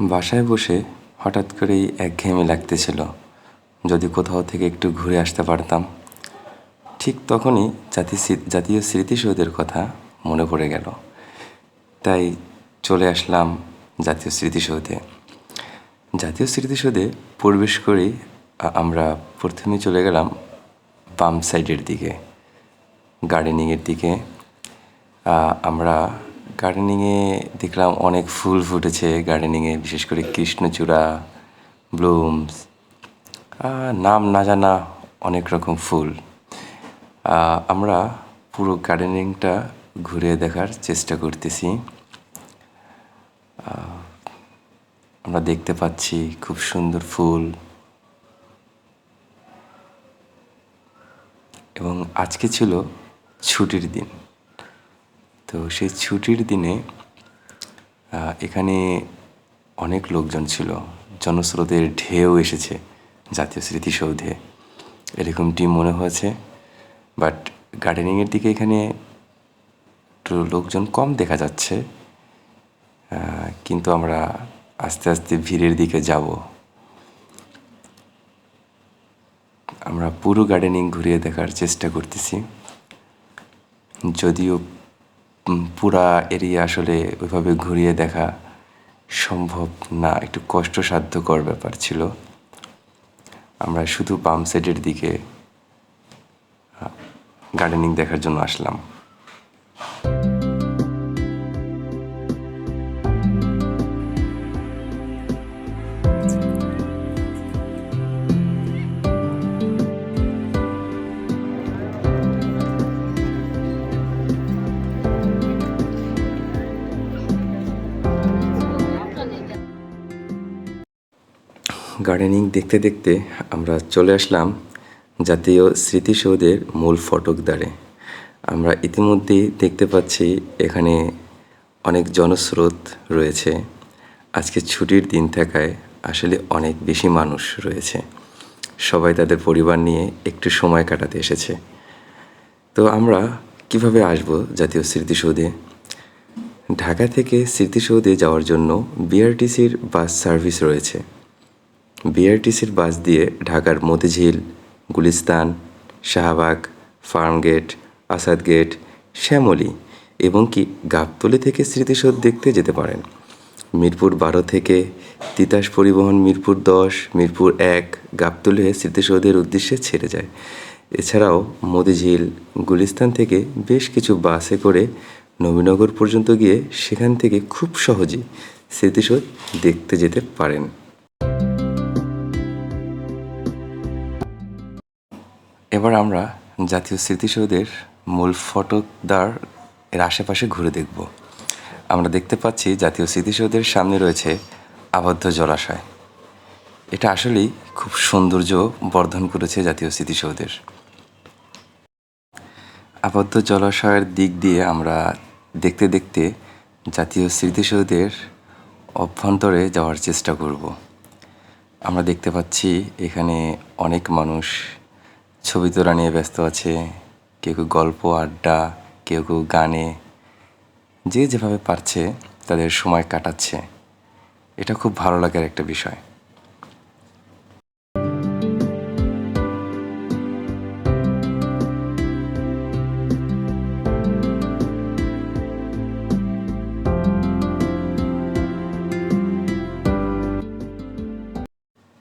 বাসায় বসে হঠাৎ করেই একঘেয়েমি লাগতেছিল, যদি কোথাও থেকে একটু ঘুরে আসতে পারতাম। ঠিক তখনই জাতি জাতীয় স্মৃতিসৌধের কথা মনে পড়ে গেল। তাই চলে আসলাম জাতীয় স্মৃতিসৌধে। জাতীয় স্মৃতিসৌধে প্রবেশ করেই আমরা প্রথমে চলে গেলাম বাম সাইডের দিকে, গার্ডেনিংয়ের দিকে। আমরা গার্ডেনিংয়ে দেখলাম অনেক ফুল ফুটেছে। গার্ডেনিংয়ে বিশেষ করে কৃষ্ণচূড়া ব্লুমস নাম না জানা অনেক রকম ফুল। আমরা পুরো গার্ডেনিংটা ঘুরে দেখার চেষ্টা করতেছি। আমরা দেখতে পাচ্ছি খুব সুন্দর ফুল। এবং আজকে ছিল ছুটির দিন। তো সেই ছুটির দিনে এখানে অনেক লোকজন ছিল। জনস্রোতের ঢেউ এসেছে জাতীয় স্মৃতিসৌধে। এরকমটি মনে হয়েছে বাট গার্ডেনিংয়ের দিকে এখানে একটু লোকজন কম দেখা যাচ্ছে। কিন্তু আমরা আস্তে আস্তে ভিড়ের দিকে যাব। আমরা পুরো গার্ডেনিং ঘুরিয়ে দেখার চেষ্টা করতেছি। যদিও পুরা এরিয়া আসলে ওইভাবে ঘুরিয়ে দেখা সম্ভব না। একটু কষ্টসাধ্যকর ব্যাপার ছিল। আমরা শুধু পাম্প সেটের দিকে গার্ডেনিং দেখার জন্য আসলাম। গার্ডেনিং দেখতে দেখতে আমরা চলে আসলাম জাতীয় স্মৃতিসৌধের মূল ফটক দ্বারে আমরা ইতিমধ্যেই দেখতে পাচ্ছি এখানে অনেক জনস্রোত রয়েছে। আজকে ছুটির দিন থাকায় আসলে অনেক বেশি মানুষ রয়েছে। সবাই তাদের পরিবার নিয়ে একটু সময় কাটাতে এসেছে। তো আমরা কীভাবে আসব জাতীয় স্মৃতিসৌধে? ঢাকা থেকে স্মৃতিসৌধে যাওয়ার জন্য বিআরটিসির বাস সার্ভিস রয়েছে। বিআরটিসির বাস দিয়ে ঢাকার মতিঝিল, গুলিস্তান, শাহবাগ, ফার্মগেট আসাদ গেট শ্যামলী এবং কি গাবতলি থেকে স্মৃতিসৌধ দেখতে যেতে পারেন। মিরপুর বারো থেকে তিতাস পরিবহন মিরপুর দশ, মিরপুর এক গাবতলী হয়ে স্মৃতিসৌধের উদ্দেশ্যে ছেড়ে যায়। এছাড়াও মতিঝিল, গুলিস্তান থেকে বেশ কিছু বাসে করে নবীনগর পর্যন্ত গিয়ে সেখান থেকে খুব সহজেই স্মৃতিসৌধ দেখতে যেতে পারেন। এবার আমরা জাতীয় স্মৃতিসৌধের মূল ফটকদার এর আশেপাশে ঘুরে দেখব। আমরা দেখতে পাচ্ছি জাতীয় স্মৃতিসৌধের সামনে রয়েছে আবদ্ধ জলাশয়। এটা আসলেই খুব সৌন্দর্য বর্ধন করেছে জাতীয় স্মৃতিসৌধের। আবদ্ধ জলাশয়ের দিক দিয়ে আমরা দেখতে দেখতে জাতীয় স্মৃতিসৌধের অভ্যন্তরে যাওয়ার চেষ্টা করব। আমরা দেখতে পাচ্ছি এখানে অনেক মানুষ ছবি তোলা নিয়ে ব্যস্ত আছে। কেউ কেউ গল্প, আড্ডা, কেউ কেউ গানে। যে যেভাবে পারছে, তাদের সময় কাটাচ্ছে। এটা খুব ভালো লাগার একটা বিষয়।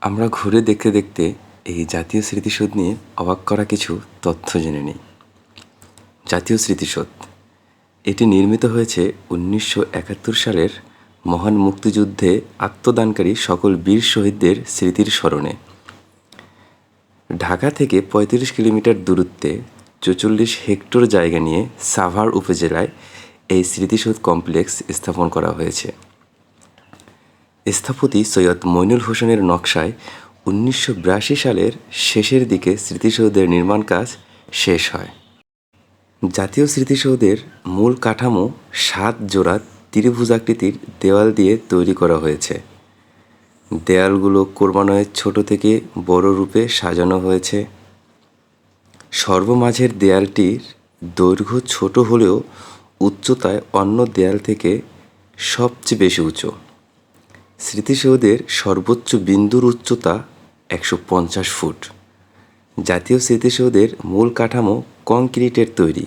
আমরা ঘুরে দেখতে দেখতে এই জাতীয় স্মৃতিসৌধ নিয়ে অবাক করা কিছু তথ্য জেনে নিই। জাতীয় স্মৃতিসৌধ। এটি নির্মিত হয়েছে উনিশশো একাত্তর সালের মহান মুক্তিযুদ্ধে আত্মদানকারী সকল বীর শহীদদের স্মৃতির স্মরণে। ঢাকা থেকে পঁয়ত্রিশ কিলোমিটার দূরত্বে চৌচল্লিশ হেক্টর জায়গা নিয়ে সাভার উপজেলায় এই স্মৃতিসৌধ কমপ্লেক্স স্থাপন করা হয়েছে। স্থপতি সৈয়দ মইনুল হোসেনের নকশায় উনিশশো বিরাশি সালের শেষের দিকে স্মৃতিসৌধের নির্মাণ কাজ শেষ হয়। জাতীয় স্মৃতিসৌধের মূল কাঠামো সাত জোড়া ত্রিভুজাকৃতির দেওয়াল দিয়ে তৈরি করা হয়েছে। দেয়ালগুলো ক্রমান্বয়ে ছোট থেকে বড় রূপে সাজানো হয়েছে। সর্বমাঝের দেয়ালটির দৈর্ঘ্য ছোট হলেও উচ্চতায় অন্য দেয়াল থেকে সবচেয়ে বেশি উঁচু। স্মৃতিসৌধের সর্বোচ্চ বিন্দুর উচ্চতা একশো পঞ্চাশ ফুট। জাতীয় স্মৃতিসৌধের মূল কাঠামো কংক্রিটের তৈরি।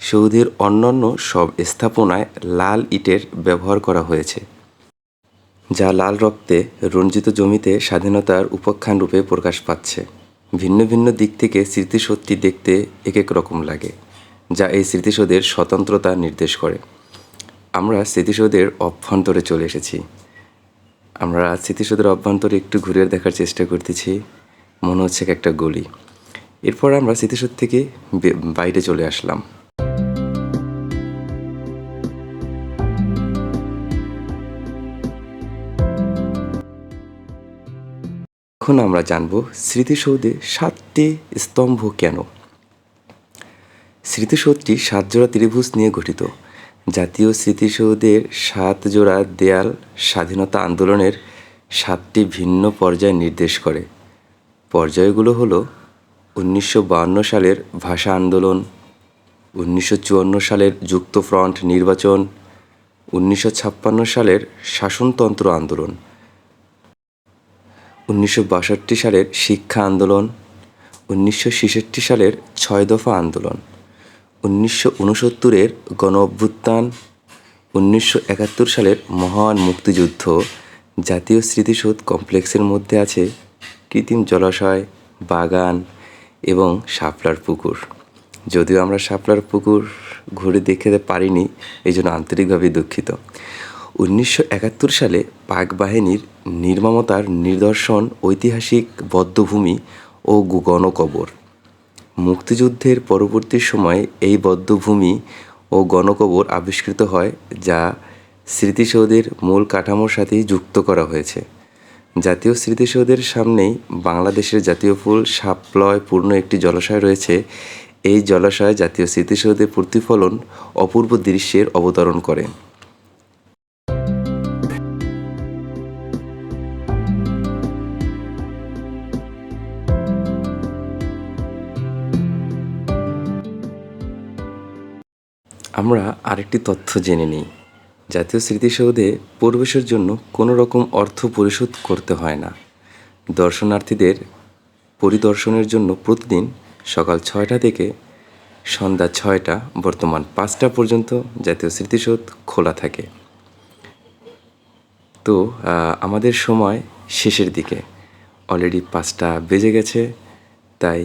সৌধের অন্যান্য সব স্থাপনায় লাল ইটের ব্যবহার করা হয়েছে, যা লাল রক্তে রঞ্জিত জমিতে স্বাধীনতার উপাখ্যান রূপে প্রকাশ পাচ্ছে। ভিন্ন ভিন্ন দিক থেকে স্মৃতিসৌধটি দেখতে এক এক রকম লাগে, যা এই স্মৃতিসৌধের স্বতন্ত্রতা নির্দেশ করে। আমরা স্মৃতিসৌধের অভ্যন্তরে চলে এসেছি। আমরা স্মৃতিসৌধের অভ্যন্তরে একটু ঘুরে দেখার চেষ্টা করতেছি। মনে হচ্ছে একটা গলি। এরপর আমরা স্মৃতিসৌধ থেকে বাইরে চলে আসলাম। এখন আমরা জানব স্মৃতিসৌধে সাতটি স্তম্ভ কেন? স্মৃতিসৌধটি সাতজোড়া ত্রিভুজ নিয়ে গঠিত। জাতীয় স্মৃতিসৌধের সাত জোড়া দেয়াল স্বাধীনতা আন্দোলনের সাতটি ভিন্ন পর্যায় নির্দেশ করে। পর্যায়গুলো হলো উনিশশো বাহান্ন সালের ভাষা আন্দোলন, উনিশশো চুয়ান্ন সালের যুক্তফ্রন্ট নির্বাচন, উনিশশো ছাপ্পান্ন সালের শাসনতন্ত্র আন্দোলন, উনিশশো বাষট্টি সালের শিক্ষা আন্দোলন, উনিশশো ছেষট্টি সালের ছয় দফা আন্দোলন। উনিশশো উনসত্তরের গণ অভ্যুত্থান উনিশশো একাত্তর সালের মহান মুক্তিযুদ্ধ, জাতীয় স্মৃতিসৌধ কমপ্লেক্সের মধ্যে আছে কৃত্রিম জলাশয়, বাগান এবং শাপলার পুকুর। যদিও আমরা শাপলার পুকুর ঘুরে দেখতে পারিনি এই জন্য আন্তরিকভাবে দুঃখিত। উনিশশো একাত্তর সালে পাক বাহিনীর নির্মমতার নিদর্শন ঐতিহাসিক বদ্ধভূমি ও গণকবর। মুক্তিযুদ্ধের পরবর্তী সময়ে এই বদ্ধভূমি ও গণকবর আবিষ্কৃত হয়, যা স্মৃতিসৌধের মূল কাঠামোর সাথেই যুক্ত করা হয়েছে। জাতীয় স্মৃতিসৌধের সামনেই বাংলাদেশের জাতীয় ফুল সাপ্লয় পূর্ণ একটি জলাশয় রয়েছে। এই জলাশয় জাতীয় স্মৃতিসৌধের প্রতিফলন অপূর্ব দৃশ্যের অবতরণ করে। আমরা আরেকটি তথ্য জেনে নিই, জাতীয় স্মৃতিসৌধে প্রবেশের জন্য কোনো রকম অর্থ পরিশোধ করতে হয় না। দর্শনার্থীদের পরিদর্শনের জন্য প্রতিদিন সকাল ছয়টা থেকে সন্ধ্যা ছয়টা, বর্তমান পাঁচটা পর্যন্ত জাতীয় স্মৃতিসৌধ খোলা থাকে। তো আমাদের সময় শেষের দিকে। অলরেডি পাঁচটা বেজে গেছে, তাই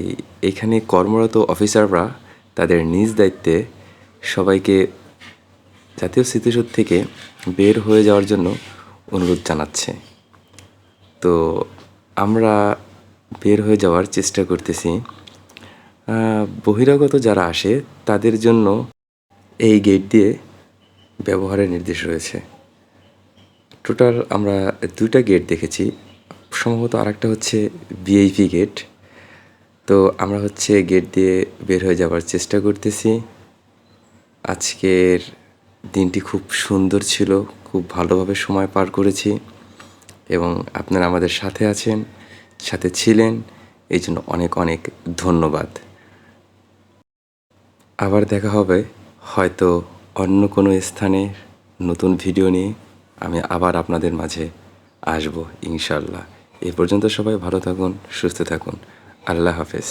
এখানে কর্মরত অফিসাররা তাদের নিজ দায়িত্বে সবাইকে জাতীয় স্মৃতিসৌধ থেকে বের হয়ে যাওয়ার জন্য অনুরোধ জানাচ্ছে। তো আমরা বের হয়ে যাওয়ার চেষ্টা করতেছি। বহিরাগত যারা আসে, তাদের জন্য এই গেট দিয়ে ব্যবহারের নির্দেশ রয়েছে। টোটাল আমরা দুইটা গেট দেখেছি। সম্ভবত আরেকটা হচ্ছে ভিআইপি গেট তো আমরা হচ্ছে গেট দিয়ে বের হয়ে যাওয়ার চেষ্টা করতেছি। আজকের দিনটি খুব সুন্দর ছিল, খুব ভালোভাবে সময় পার করেছি এবং আপনারা আমাদের সাথে আছেন, সাথে ছিলেন, এই জন্য অনেক অনেক ধন্যবাদ। আবার দেখা হবে, হয়তো অন্য কোনো স্থানে নতুন ভিডিও নিয়ে আমি আবার আপনাদের মাঝে আসব ইনশাল্লাহ এ পর্যন্ত সবাই ভালো থাকুন, সুস্থ থাকুন। আল্লাহ হাফেজ।